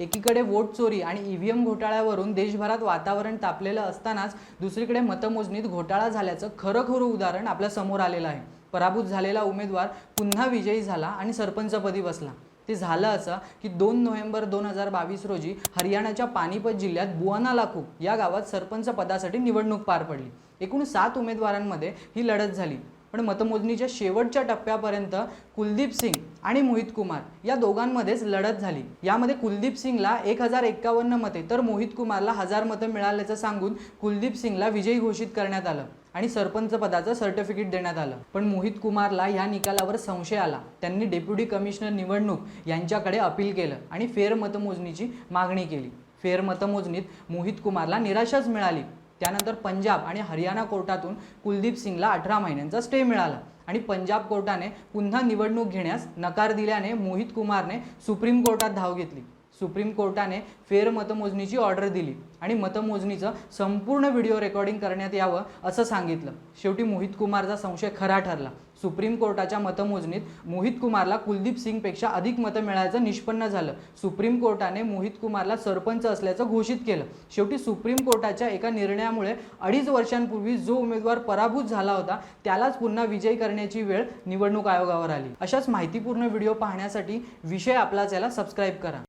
एकीकडे वोट चोरी आणि ईव्हीएम घोटाळ्यावरून देशभरात वातावरण तापलेलं असतानाच दुसरीकडे मतमोजणीत घोटाळा झाल्याचं खरं खरं उदाहरण आपल्यासमोर आलेलं आहे. पराभूत झालेला उमेदवार पुन्हा विजयी झाला आणि सरपंचपदी बसला. ते झालं असं की दोन नोव्हेंबर दोन हजार बावीस रोजी हरियाणाच्या पानिपत जिल्ह्यात बुआना लाखू या गावात सरपंच पदासाठी निवडणूक पार पडली. एकूण सात उमेदवारांमध्ये ही लढत झाली. पण मतमोजणीच्या शेवटच्या टप्प्यापर्यंत कुलदीप सिंग आणि मोहित कुमार या दोघांमध्येच लढत झाली. यामध्ये कुलदीप सिंगला एक हजार एक्कावन्न मते तर मोहित कुमारला हजार मतं मिळाल्याचं सांगून कुलदीप सिंगला विजयी घोषित करण्यात आलं आणि सरपंच पदाचं सर्टिफिकेट देण्यात आलं. पण मोहित कुमारला या निकालावर संशय आला. त्यांनी डेप्युटी कमिशनर निवडणूक यांच्याकडे अपील केलं आणि फेर मतमोजणीची मागणी केली. फेर मतमोजणीत मोहित कुमारला निराशाच मिळाली. त्यानंतर पंजाब आणि हरियाणा कोर्टातून कुलदीप सिंगला अठरा महिन्यांचा स्टे मिळाला. आणि पंजाब कोर्टाने पुन्हा निवडणूक घेण्यास नकार दिल्याने मोहित कुमारने सुप्रीम कोर्टात धाव घेतली. सुप्रीम कोर्टाने फेर मतमोजणीची ऑर्डर दिली आणि मतमोजणीचं संपूर्ण व्हिडिओ रेकॉर्डिंग करण्यात यावं असं सांगितलं. शेवटी मोहित कुमारचा संशय खरा ठरला. सुप्रीम कोर्टाच्या मतमोजणीत मोहित कुमारला कुलदीप सिंगपेक्षा अधिक मतं मिळायचं निष्पन्न झालं. सुप्रीम कोर्टाने मोहित कुमारला सरपंच असल्याचं घोषित केलं. शेवटी सुप्रीम कोर्टाच्या एका निर्णयामुळे अडीच वर्षांपूर्वी जो उमेदवार पराभूत झाला होता त्यालाच पुन्हा विजयी करण्याची वेळ निवडणूक आयोगावर आली. अशाच माहितीपूर्ण व्हिडिओ पाहण्यासाठी विषय आपलाच याला सबस्क्राईब करा.